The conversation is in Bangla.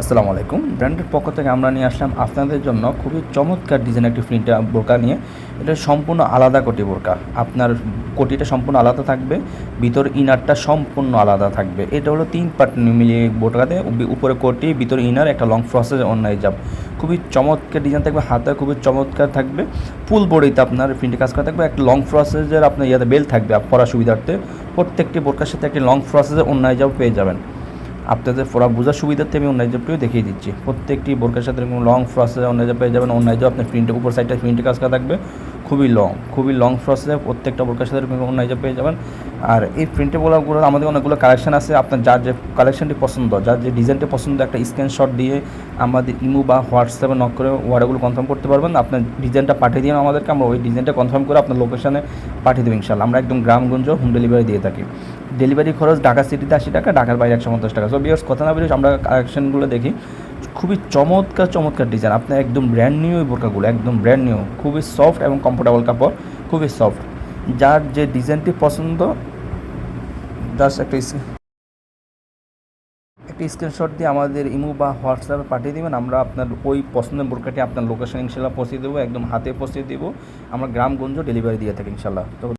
আসসালামু আলাইকুম। ব্র্যান্ডের পক্ষ থেকে আমরা নিয়ে আসলাম আপনাদের জন্য খুবই চমৎকার ডিজাইন একটি প্রিন্টার বোরকা নিয়ে। এটা সম্পূর্ণ আলাদা কোটি বোরকা। আপনার কোটিটা সম্পূর্ণ আলাদা থাকবে, ভিতর ইনারটা সম্পূর্ণ আলাদা থাকবে। এটা হলো তিন পার্ট মিলিয়ে বোরকাতে উপ- উপরে কোটি, ভিতর ইনার, একটা লং প্রসেস অন্যায় যাব খুবই চমৎকার ডিজাইন থাকবে হাতে খুবই চমৎকার থাকবে। ফুল বডিতে আপনার প্রিন্টে কাজ করা থাকবে, একটা লং প্রসেসের আপনার ইয়াতে বেল থাকবে পড়া সুবিধার্থে। প্রত্যেকটি বোরকার সাথে একটি লং প্রসেসের অন্যায় যাব পেয়ে যাবেন। আপনাদের ফোরা বোঝার সুবিধার্থে আমি অন্য জবটিও দেখিয়ে দিচ্ছি। প্রত্যেকটি বোরকার সাথে কোনো লং ফ্রস অন্য জব পেয়ে যাবেন অন্য জব আপনার প্রিন্টের উপর সাইডটা প্রিন্টে কাজ করা থাকবে। খুবই লং খুবই লং ফ্রসেসে প্রত্যেকটা বোরকার সাথে এরকম অন্য জব পেয়ে যাবেন। আর এই প্রিন্টেবলগুলো আমাদের অনেকগুলো কালেকশন আছে। আপনার যার যে কালেকশনটি পছন্দ, যার যে ডিজাইনটি পছন্দ, একটা স্ক্রিনশট দিয়ে আমাদের ইমো বা হোয়াটসঅ্যাপে নক করে অর্ডারগুলো কনফার্ম করতে পারবেন। আপনার ডিজাইনটা পাঠিয়ে দিন আমাদেরকে, আমরা ওই ডিজাইনটা কনফার্ম করে আপনার লোকেশানে পাঠিয়ে দেবো ইনশাল্লাহ আমরা একদম গ্রামগঞ্জ হোম ডেলিভারি দিয়ে থাকি। ডেলিভারি খরচ ঢাকা সিটিতে আশি টাকা, ঢাকার বাইরে একশো পঞ্চাশ টাকা। সো বিয়ার্স কথা না বেরিয়ে আমরা কালেকশনগুলো দেখি। খুবই চমৎকার চমৎকার ডিজাইন আপনার একদম ব্র্যান্ড নিউ এই বোরকাগুলো একদম ব্র্যান্ড নিউ খুবই সফট এবং কমফোর্টেবল কাপড়, খুবই সফট যার যে ডিজাইনটি পছন্দ জাস্ট একটা একটা স্ক্রিনশট দিয়ে আমাদের ইমো বা হোয়াটসঅ্যাপে পাঠিয়ে দেবেন। আমরা আপনার ওই পছন্দের বোরকাটি আপনার লোকেশন ইনশাল্লাহ পৌঁছে দেবো, একদম হাতে পৌঁছে দেবো। আমরা গ্রামগঞ্জ ডেলিভারি দিয়ে থাকি ইনশাল্লাহ। তো